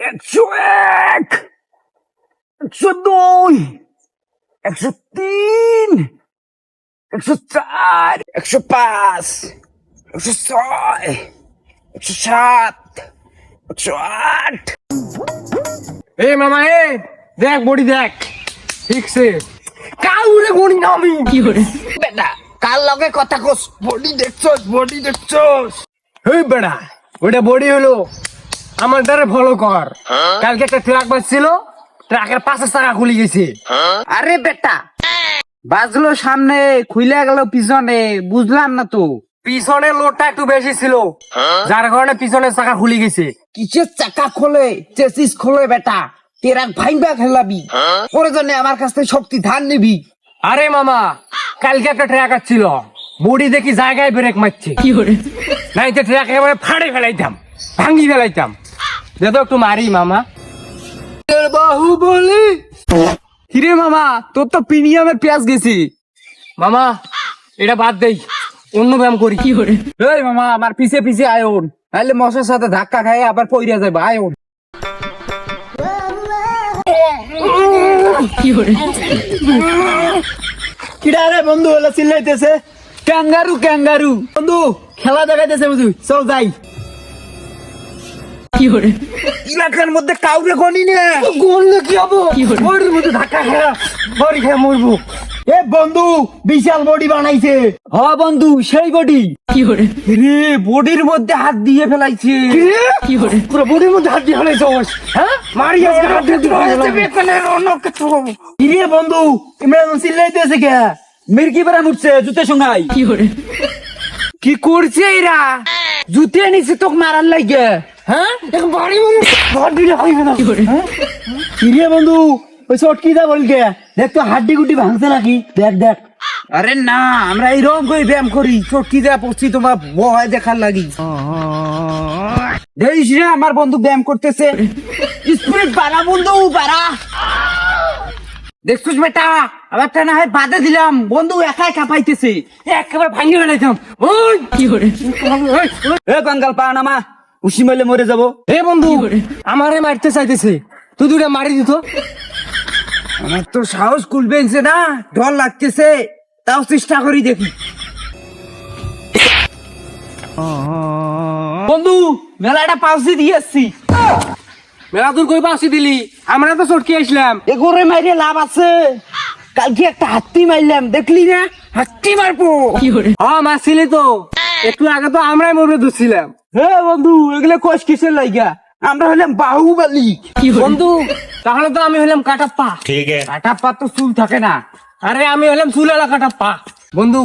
একশো এক একশো দুই একশো তিন একশো চার একশো পাঁচ একশো ছয় একশো সাত একশো আট। এ মামা এ দেখ বডি দেখ। ঠিকছে কাউরে গণি না আমি। বেটা কার লগে কথা কস? বডি দেখছস বডি দেখছস। এই বেড়া ওটা বডি হলো। আমার দ্বারা ফলো কর। কালকে একটা ট্রাক বাজছিল ট্রাকের পাশের চাকা খুলে গেছে। আরে বেটা বাজলো সামনে খুলে গেল পিছনে বুঝলাম না তো। পিছনে লোডটা একটু বেশি ছিল। যার কারণে পিছনের চাকা খুলে গেছে। কিসের চাকা খোলে? চেসিস খোলে বেটা তেরাক ভাইবা খেলাবি। প্রয়োজনে আমার কাছ থেকে শক্তি ধান নিবি। আরে মামা কালকে একটা ট্রাক আসছিল। বডি দেখি জায়গায় ব্রেক মারছে। কি করে নাই তো ট্রাক একেবারে ফাড়ে ফেলাইতাম ভাঙি ফেলাইতাম। দেখো একটু মারি মামা। বাহু বলি হিরে মামা তোর তো প্রিমিয়ামের পেঁয়াজ গেছি। মামা এটা বাদ দেই অন্য ব্যায়াম করি। কি করে? এই মামা আমার পিছে পিছে আয়ন নাহলে মশার সাথে ধাক্কা খাই আবার পইরা যাবে আয়ন কিরা? রে বন্ধু হলো চিল্লাইতেছে। Kangaroo kangaroo. বন্ধু খেলা দেখাইতেছে বুঝু চল যাই। এলাকার মধ্যে কাউরে গনি নে। বললে কি হব? ওর মধ্যে ধাক্কা বড়ি খেয়ে মরবো। এ বন্ধু বিশাল বডি বানাইছে। হ বন্ধু সেই বডি। রে বডির মধ্যে হাত দিয়ে ফেলাইছে। পুরো বডির মধ্যে হাত দিয়ে ফেলাইছ হ্যাঁ? মারি আজকে হাত দিয়ে ফেলাইছ। কিরে বন্ধু ইমরান চিল্লাইতেছে কে? মির্কি বেড়া উঠছে জুতে সঙ্গাই কি করছে এরা? জুতে নিছে তোকে মারার লাগে। ওই চটকি দা বলকে? দেখ তো হাড্ডি গুড্ডি ভাঙছে নাকি? দেখ দেখ। আরে না, আমরা এইরকম করে ব্যায়াম করি। চটকি দেয়া পড়ছি, তোমার ভয় দেখার লাগি। আমার বন্ধু ব্যায়াম করতেছে। স্পিড বাড়া বন্ধু, বাড়া। দেখছিস বেটা? আবার তা না হয় বাদে দিলাম। বন্ধু একাই কাঁপাইতেছে একেবারে ভাঙি ফেলাইতাম ওই! কি করে? এ কঙ্কাল পা নামা। উসি মাইলে মরে যাব। এ বন্ধু আমারে মারতে চাইতেছে। তুই দুটা মারি দিত। আমার তো সাহস খুলবেনছে না। ডর লাগতেছে। তাও চেষ্টা করি দেখি। বন্ধু মেলাটা পাউসি দিয়ে আসছি। মেলা দূর কই পাশি দিলি? আমরা তো চটকে আসলাম এগোরে মাইরে লাভ আছে। কালকে একটা হাত্তি মারলাম দেখলি না? হাত্তি মারবো। হ্যাঁ মারছিলি তো। একটু আগে তো আমরাই মরবে ধরছিলাম। হে বন্ধু এগুলো কোষ কিসের লাইগা? আমরা হলাম বাহুবালি। বন্ধু তাহলে তো আমি হলাম কাটাপ্পা। কাটা তো চুল থাকে না। আরে আমি হলাম চুলালা কাটাপ্পা। বন্ধু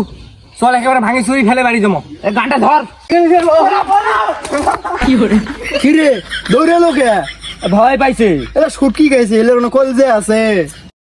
চল একেবারে ভাঙি চুরি ফেলে বাড়ি জমো গানটা ধর। কিরে দৌড়ে লোকে ভয় পাইছে। এটা সুটকি গাইছে এলে কল যে আছে।